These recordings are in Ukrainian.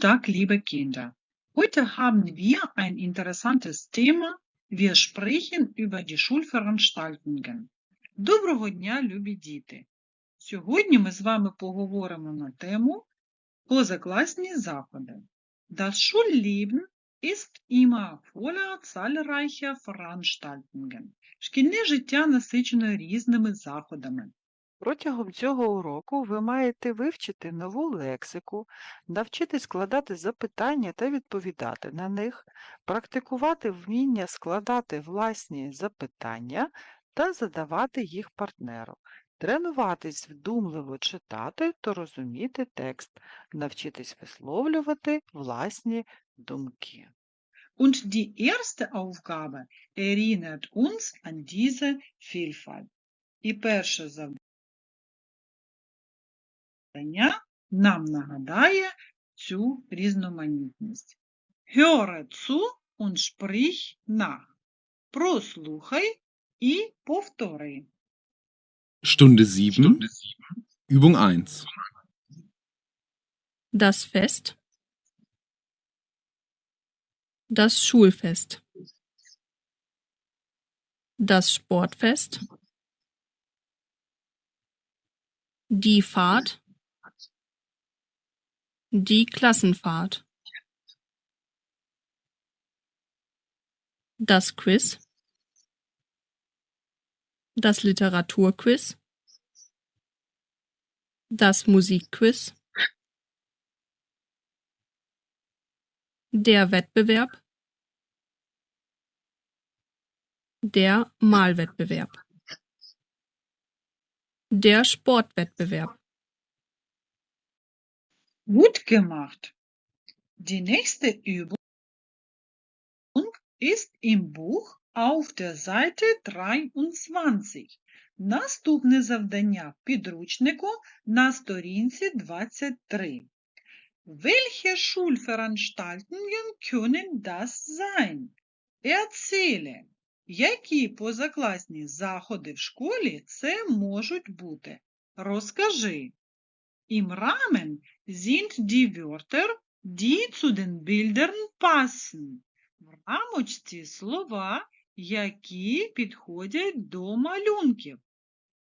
Tag, liebe Kinder. Heute haben wir ein interessantes Thema. Wir sprechen über die Schulveranstaltungen. Доброго дня, любі діти! Сьогодні ми з вами поговоримо на тему позакласні заходи. Das Schulleben ist immer voller zahlreicher Veranstaltungen. Шкільне життя насичено різними заходами. Протягом цього уроку ви маєте вивчити нову лексику, навчити складати запитання та відповідати на них, практикувати вміння складати власні запитання та задавати їх партнеру, тренуватись вдумливо читати та розуміти текст, навчитись висловлювати власні думки. Und die erste Aufgabe erinnert uns an diese Vielfalt. І перше завдання нам нагадає цю різноманітність. Höre zu und sprich nach. Прослухай і повтори. Stunde 7, Übung 1. Das Fest. Das Schulfest. Das Sportfest. Die Fahrt. Die Klassenfahrt. Das Quiz. Das Literaturquiz. Das Musikquiz. Der Wettbewerb. Der Malwettbewerb. Der Sportwettbewerb. Gut gemacht. Die nächste Übung ist im Buch auf der Seite 23. Наступне завдання в підручнику на сторінці 23. Welche Schulveranstaltungen können das sein? Erzähle. Які позакласні заходи в школі це можуть бути? Розкажи. Im Rahmen sind die Wörter, die zu den Bildern passen. В рамочці слова, які підходять до малюнків.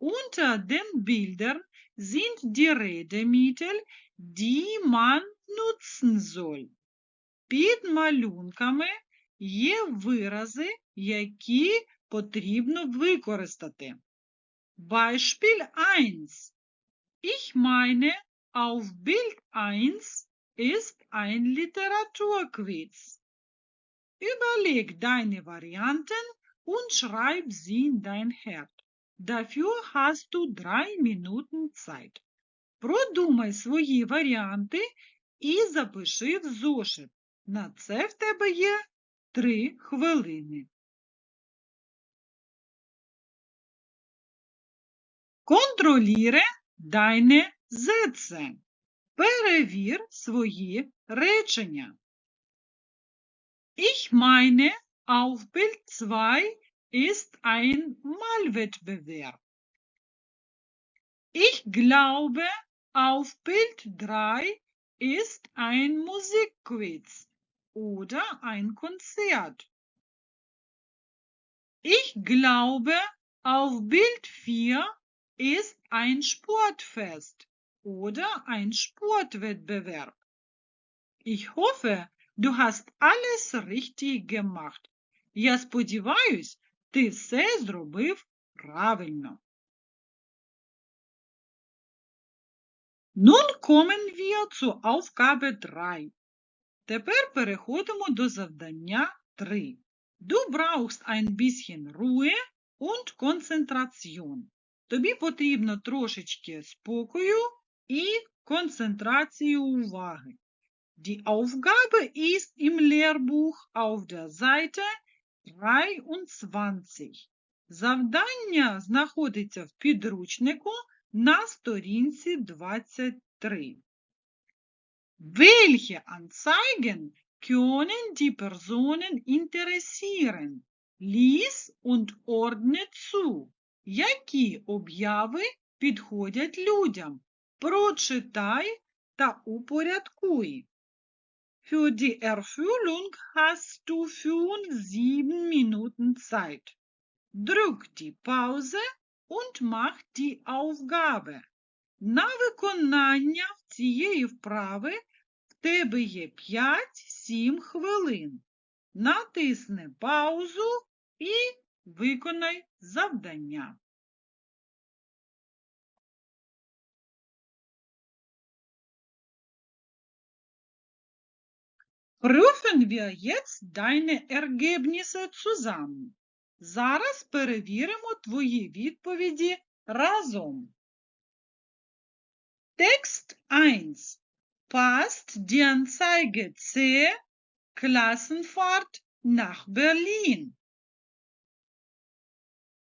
Unter den Bildern sind die Redemittel, die man nutzen soll. Під малюнками є вирази, які потрібно використати. Beispiel 1. Ich meine, auf Bild 1 ist ein Literaturquiz. Überleg deine Varianten und schreib sie in dein Herd. Dafür hast du drei Minuten Zeit. Продумай свої варіанти і запиши в зошит. На це в тебе є три хвилини. Контроліре deine Sätze. Перевір свої речення. Ich meine, auf Bild 2 ist ein Malwettbewerb. Ich glaube, auf Bild 3 ist ein Musikquiz oder ein Konzert. Ich glaube, auf Bild 4 ist ein Sportfest oder ein Sportwettbewerb. Ich hoffe, du hast alles richtig gemacht. Я сподіваюсь, ти все зробив правильно. Nun kommen wir zur Aufgabe 3. Тепер переходимо до завдання 3. Du brauchst ein bisschen Ruhe und Konzentration. Тобі потрібно трошечки спокою і концентрації уваги. Die Aufgabe ist im Lehrbuch auf der Seite 23. Завдання знаходиться в підручнику на сторінці 23. Welche Anzeigen können die Personen interessieren? Lies und ordne zu. Які обяви підходять людям? Прочитай та упорядкуй. Für die Erfüllung hast du für sieben Minuten Zeit. Drück die Pause und mach die Aufgabe. На виконання цієї вправи в тебе є 5-7 хвилин. Натисни паузу і виконай завдання. Prüfen wir jetzt deine Ergebnisse zusammen. Зараз перевіримо твої відповіді разом. Text 1. Passt die Anzeige C Klassenfahrt nach Berlin?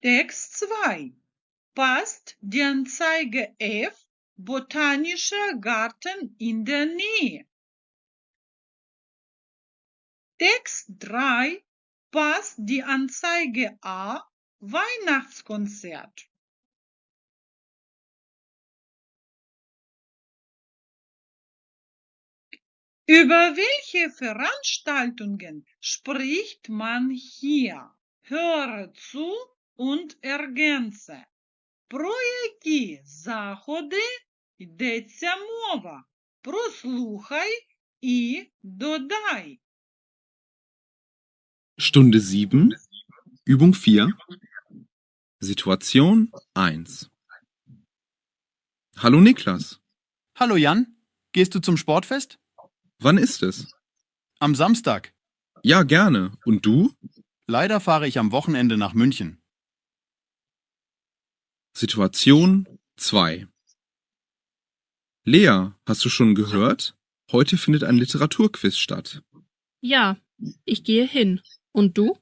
Text 2. Passt die Anzeige F Botanischer Garten in der Nähe? Text 3 passt die Anzeige A Weihnachtskonzert. Über welche Veranstaltungen spricht man hier? Höre zu und ergänze. Про які заходи йдеться мова? Прослухай і додай. Stunde 7, Übung 4, Situation 1. Hallo Niklas, Hallo Jan, gehst du zum Sportfest? wann ist es? Am Samstag. Ja, gerne. Und du? Leider fahre ich am Wochenende nach München. Situation 2. Lea, hast du schon gehört? Heute findet ein Literaturquiz statt. Ja, ich gehe hin. Und du?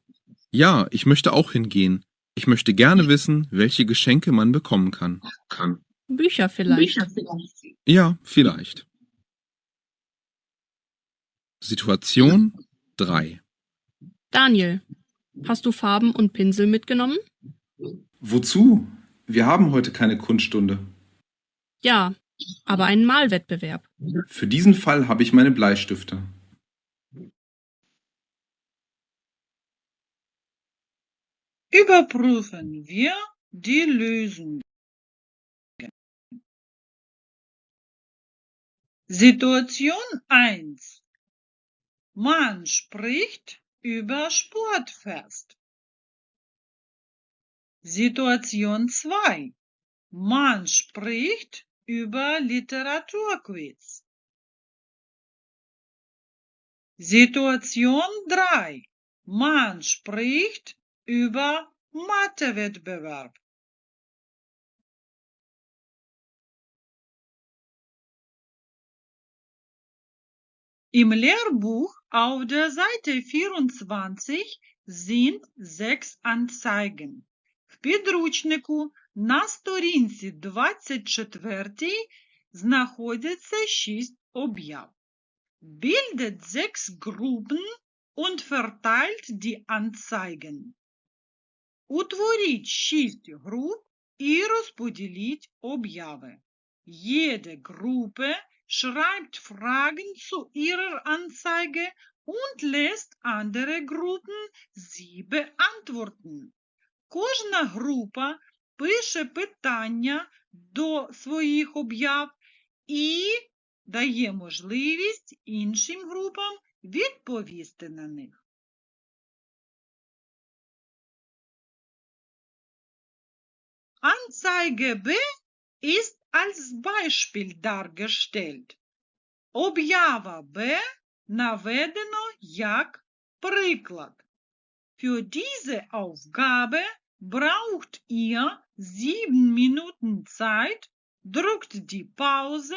Ja, ich möchte auch hingehen. Ich möchte gerne wissen, welche Geschenke man bekommen kann. Bücher vielleicht. Ja, vielleicht. Situation 3. Daniel, hast du Farben und Pinsel mitgenommen? Wozu? Wir haben heute keine Kunststunde. Ja, aber einen Malwettbewerb. Für diesen Fall habe ich meine Bleistifte. Überprüfen wir die Lösung. Situation 1. Man spricht über Sportfest. Situation 2. Man spricht über Literaturquiz. Situation 3. Man spricht über Mathewettbewerb. Im Lehrbuch auf der Seite 24 sind sechs Anzeigen. Підручнику на сторінці 24 знаходяться шість об'яв. Bildet sechs Gruppen und verteilt die Anzeigen. Утворіть шість груп і розподіліть обяви. Jede Gruppe schreibt Fragen zu ihrer Anzeige und lässt andere Gruppen sie beantworten. Кожна група пише питання до своїх об'яв і дає можливість іншим групам відповісти на них. Anzeige B ist als Beispiel dargestellt. Об'ява Б наведено як приклад. Für diese Aufgabe braucht ihr sieben Minuten Zeit, drückt die Pause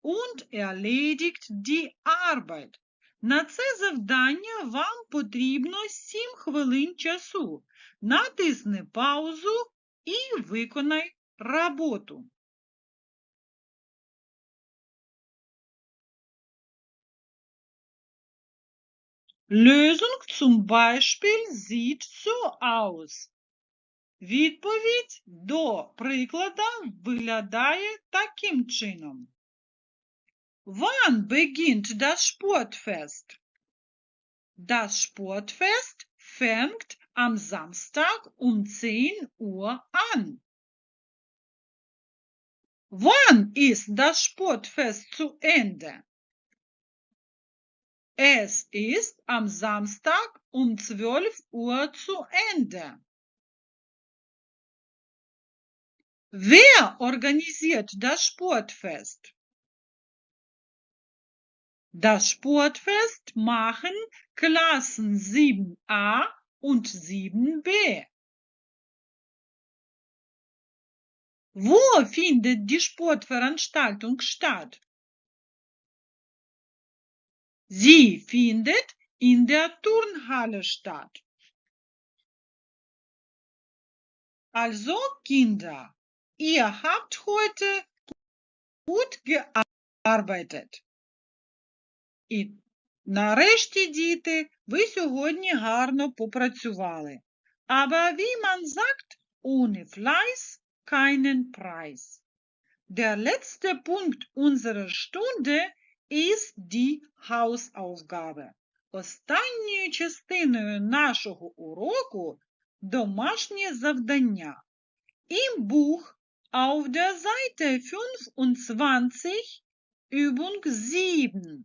und erledigt die Arbeit. На це завдання вам потрібно 7 хвилин часу. Натисни паузу і виконай роботу. Lösung zum Beispiel sieht so aus. Відповідь до приклада виглядає таким чином. Wann beginnt das Sportfest? Das Sportfest fängt am Samstag um 10 Uhr an. Wann ist das Sportfest zu Ende? Es ist am Samstag um 12 Uhr zu Ende. Wer organisiert das Sportfest? Das Sportfest machen Klassen 7a und 7b. Wo findet die Sportveranstaltung statt? Sie findet in der Turnhalle statt. Also, Kinder, ihr habt heute gut gearbeitet. І нарешті, діти, ви сьогодні гарно попрацювали. Aber wie man sagt, ohne Fleiß keinen Preis. Der letzte Punkt unserer Stunde ist die Hausaufgabe. Останньою частиною нашого уроку домашнє завдання. Im Buch auf der Seite 25 Übung 7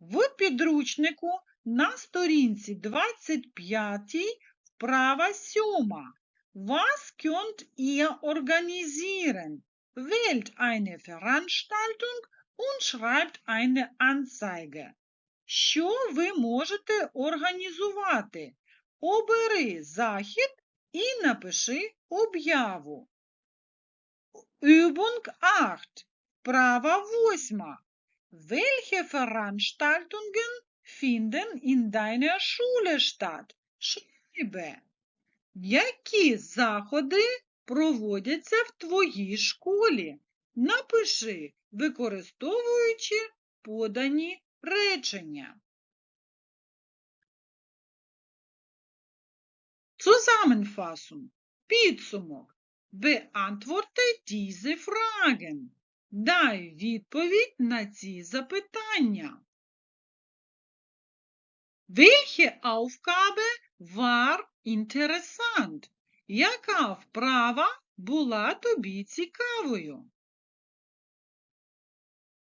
в підручнику на сторінці 25 вправа 7. Was könnt ihr organisieren? Wählt eine Veranstaltung und schreibt eine Anzeige. Що ви можете організувати? Обери захід і напиши об'яву. Übung 8. Вправа 8. Welche Veranstaltungen finden in deiner Schule statt? Schreibe. Які заходи проводяться в твоїй школі? Напиши, використовуючи подані речення. Zusammenfassung. Підсумок. Beantworte diese Fragen. Дай відповідь на ці запитання. Welche Aufgabe war interessant? Яка вправа була тобі цікавою?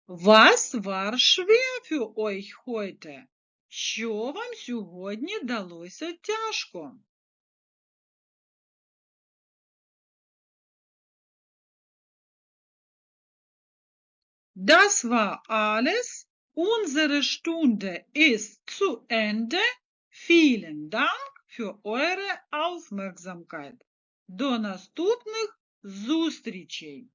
Was war schwer für euch heute? Що вам сьогодні далося тяжко? Das war alles. Unsere Stunde ist zu Ende. Vielen Dank für eure Aufmerksamkeit. До наступних зустрічей!